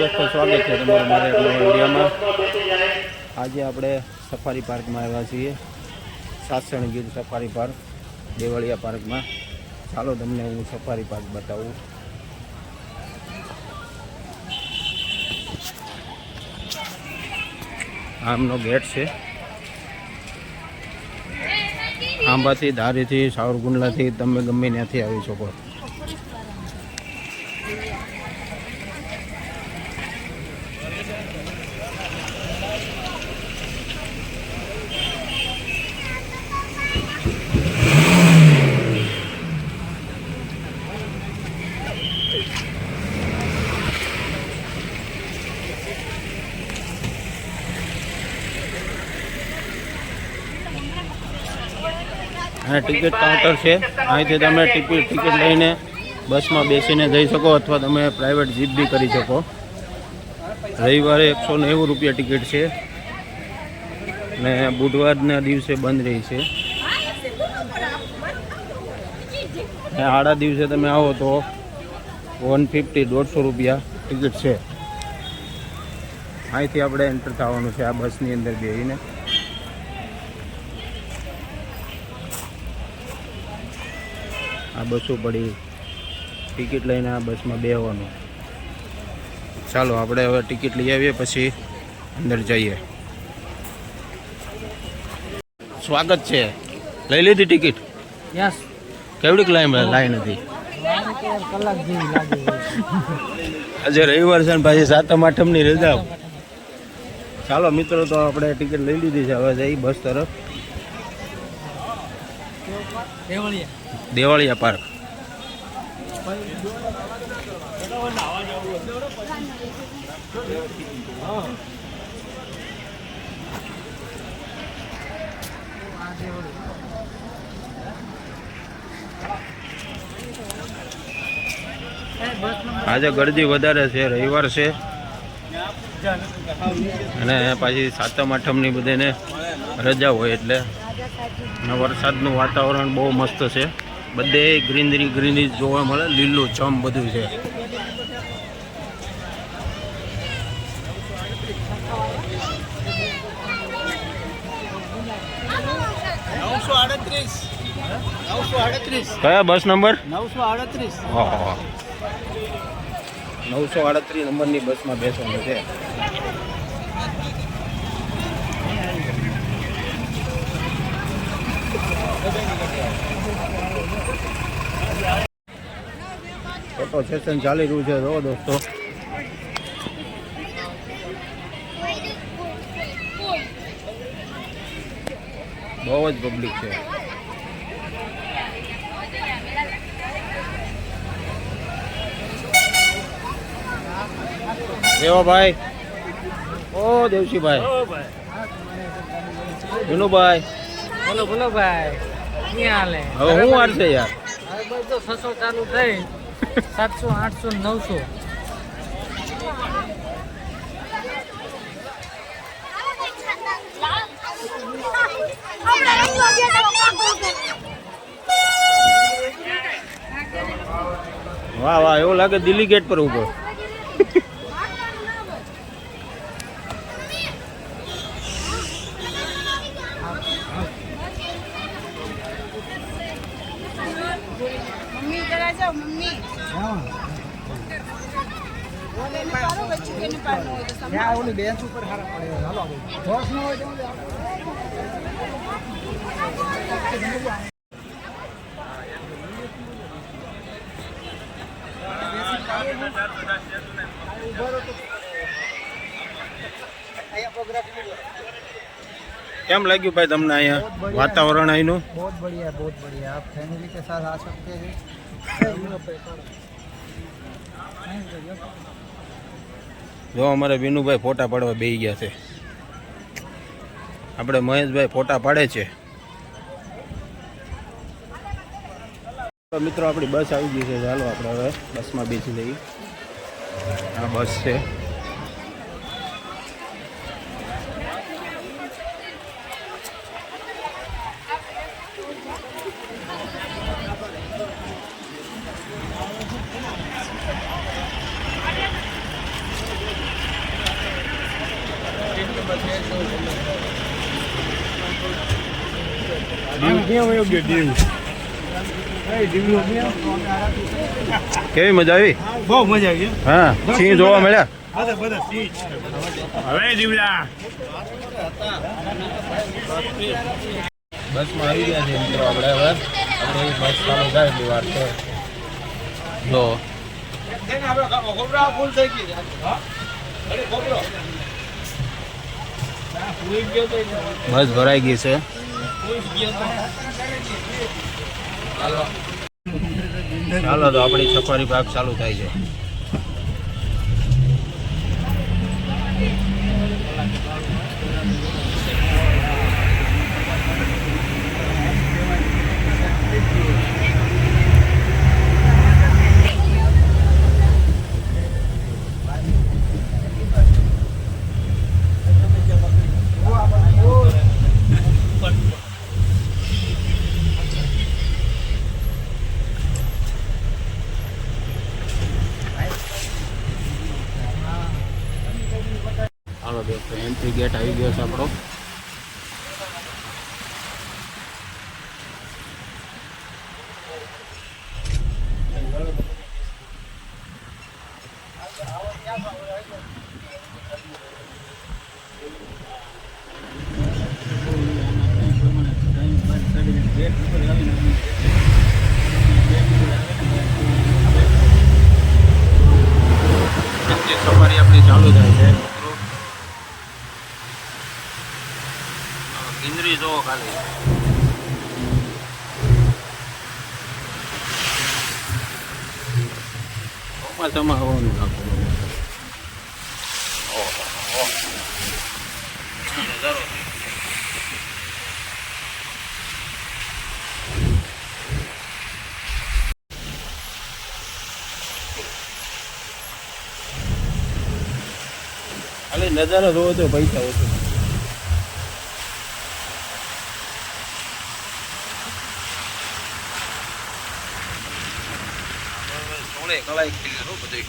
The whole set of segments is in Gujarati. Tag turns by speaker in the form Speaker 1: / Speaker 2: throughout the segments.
Speaker 1: દોસ્તો સ્વાગત છે તમારું મારે વિડીયોમાં. આજે આપણે સફારી પાર્કમાં આવ્યા છીએ. સાસણ ગીર સફારી પાર્ક, દેવળિયા પાર્કમાં. ચાલો તમને હું સફારી પાર્ક બતાવું. આમનો ગેટ છે. આંબાથી, ધારીથી, સાવરકુંડલાથી તમે ગમે ત્યાંથી આવી શકો. અને ટિકિટ કાઉન્ટર છે. અહીંથી તમે ટિકિટ ટિકિટ લઈને બસમાં બેસીને જઈ શકો અથવા તમે પ્રાઇવેટ જીપ બી કરી શકો. રવિવારે એકસો નેવું રૂપિયા ટિકિટ છે. ને બુધવારના દિવસે બંધ રહી છે. ને આડા દિવસે તમે આવો તો વન ફિફ્ટી, દોઢસો રૂપિયા ટિકિટ છે. અહીંથી આપણે એન્ટર થવાનું છે, આ બસની અંદર બેસીને આ બસો પડી. ટિકિટ લઈને આ બસમાં બેસવાનું ચાલો આપણે હવે ટિકિટ લઈ આવીએ પછી અંદર જઈએ. સ્વાગત છે. લઈ લીધી ટિકિટ?
Speaker 2: યસ.
Speaker 1: કેવડીક લાઈન લાઈન હતી. આજે રવિવાર છે ને પાછી સાતમ આઠમની રજા. ચાલો મિત્રો તો આપણે ટિકિટ લઈ લીધી છે. હવે જઈ બસ તરફ.
Speaker 2: દેવળિયા.
Speaker 1: પાર્ક. આજે ગરદી વધારે છે, રવિવાર છે. અને પાછી સાતમ, આઠમની બધાને રજા હોય એટલે અને વરસાદનું વાતાવરણ બહુ મસ્ત છે. બધે ગ્રીનરી ગ્રીનરી જોવા મળે, લીલું ચમ બધું છે. કયા બસ નંબર?
Speaker 2: નવસો આડત્રીસ
Speaker 1: નવસો આડત્રીસ નંબરની બસમાં બેસવાનું છે. ફોટો સેશન ચાલી રહ્યું છે. જો દોસ્તો. બહુ જ પબ્લિક છે. દેવાભાઈ ઓ દેવશીભાઈ. વિનુભાઈ.
Speaker 2: બોલો બોલો ભાઈ ક્યાં હાલે?
Speaker 1: હવે શું વાર છે યાર?
Speaker 2: હવે બસ તો છસો ચાલુ થઈ. સાતસો આઠસો નવસો.
Speaker 1: વાહ વાહ એવું લાગે દિલ્હી ગેટ પર
Speaker 2: ઊભો બેન્ચ ઉપર સારા પડે હાલો જોશ ન હોય તો
Speaker 1: કેમ લાગ્યું ભાઈ તમને અહીંયા વાતાવરણ અહીંનું
Speaker 2: बहुत बढ़िया बहुत बढ़िया आप फैमिली के साथ आ सकते हैं
Speaker 1: જો અમારે વિનુભાઈ ફોટા પાડવા બેસી ગયા છે. આપણે મહેશભાઈ ફોટા પાડે છે. મિત્રો, આપણી બસ આવી ગઈ છે. ચાલો આપણે હવે બસમાં બેસી લઈએ આ બસ છે. કેવી મજા આવી?
Speaker 3: બહુ મજા આવી
Speaker 1: હા. સિંહ જોવા મળ્યા?
Speaker 3: હવે જીવલા.
Speaker 1: બસમાં આવી ગયા છે મિત્રો આપણે હવે. આપણે બસ ચાલુ થાય એટલી વાર છે જો. બસ ભરાઈ ગઈ છે. ચાલો તો આપણી સફારી ભાગ ચાલુ થાય છે. આવી ગયો છે આપણો એન્ટ્રી સફારી આપણી ચાલુ થાય છે મિત્રો ખાલી ચોમાસામાં હવાનું નજારો ખાલી નજારો જોવો તો પૈસા ઓછું. થઈ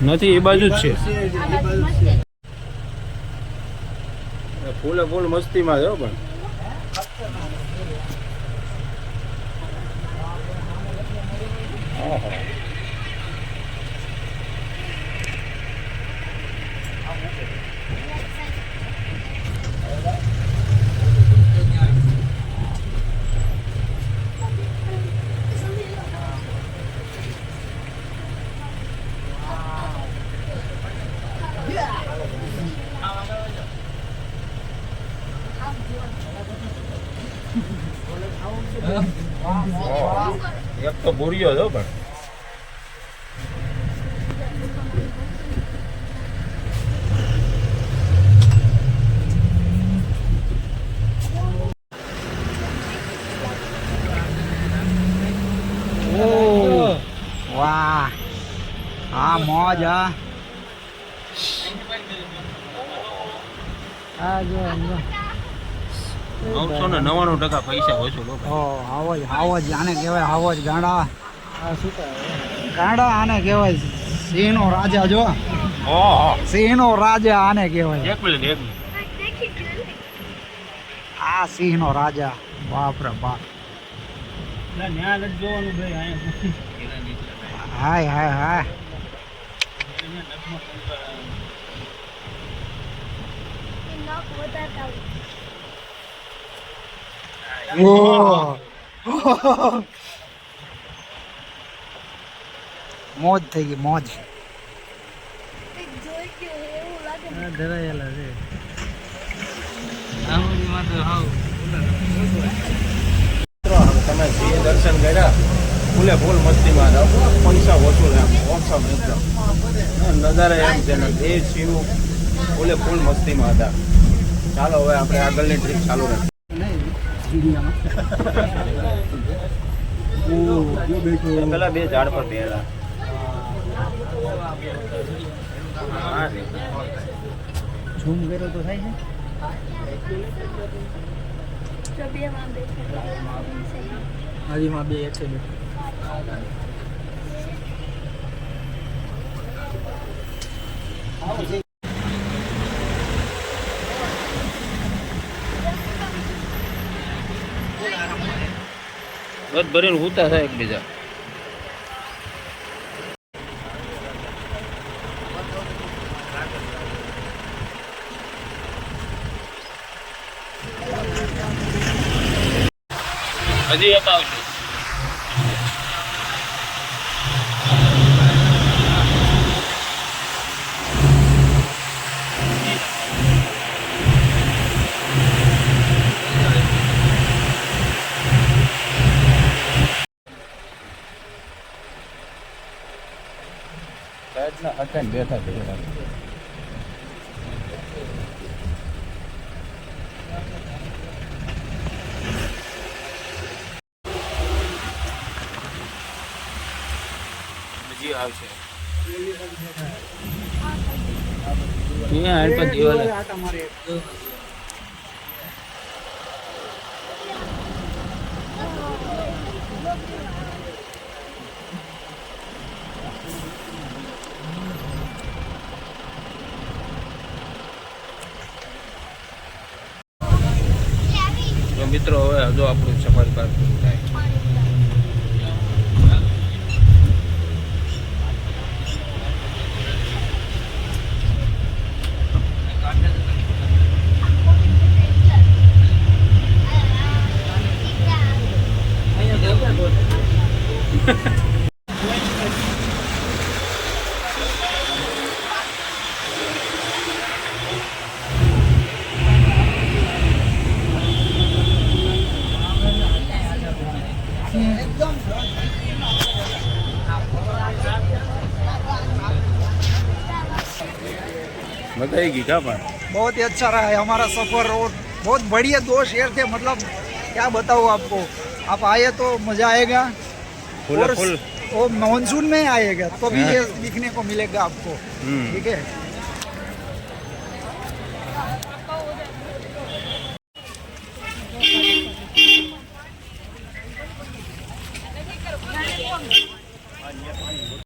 Speaker 1: નથી એ બાજુ જ છે ફૂલે ફૂલ મસ્તીમાં છે પણ. ઓહો. એક ગયો હતો પણ
Speaker 4: વાહ આ મોજ હા આ જો જો.
Speaker 1: નવસો ને નવ્વાણું ટકા પૈસા વસૂલ હો ભાઈ.
Speaker 4: ઓ જ હાવો જ આને કહેવાય હાવજ જ ગાંડા ગાંડા આને કહેવાય સિંહનો રાજા જો.
Speaker 1: ઓહો.
Speaker 4: સિંહનો રાજા આને કહેવાય.
Speaker 1: એક મિનિટ એક મિનિટ.
Speaker 4: આ સિંહનો રાજા. બાપ રે બાપ. હાય હાય હાય. ઓહ. મોજ થઈ ગઈ મોજ.
Speaker 2: ધરાયેલા છે.
Speaker 1: તમે સિંહ દર્શન કર્યા ફૂલે ફૂલ મસ્તીમાં જાઓ પૈસા વસૂલ એમ ઓછા એકદમ. નજારા એમ છે ને દેવ શિવ ફૂલે ફૂલ મસ્તીમાં હતા. ચાલો હવે આપણે આગળની ટ્રીપ ચાલુ રાખીએ. પેલા બે ઝાડ પર બેડા હા રે.
Speaker 4: ઝૂમ કર્યો તો થાય છે હાજીમાં બે એક
Speaker 1: બધ ભરીને ઉતા થાય એકબીજા હજી એક આવશે. બેઠા બેઠા હજી આવશે પર દિવાલે મિત્રો હવે હજુ આપણું સફારી પાર્ક થાય. बताई की क्या बात?
Speaker 4: बहुत ही अच्छा रहा है हमारा सफ़र और बहुत बढ़िया दो शेर थे मतलब क्या बताऊँ आपको। आप आए तो मज़ा आएगा।
Speaker 1: फुल
Speaker 4: और
Speaker 1: फुल।
Speaker 4: वो मानसून में आएगा तो भी
Speaker 1: हाँ।
Speaker 4: ये दिखने को मिलेगा आपको।
Speaker 1: हम्म।
Speaker 4: ठीक है?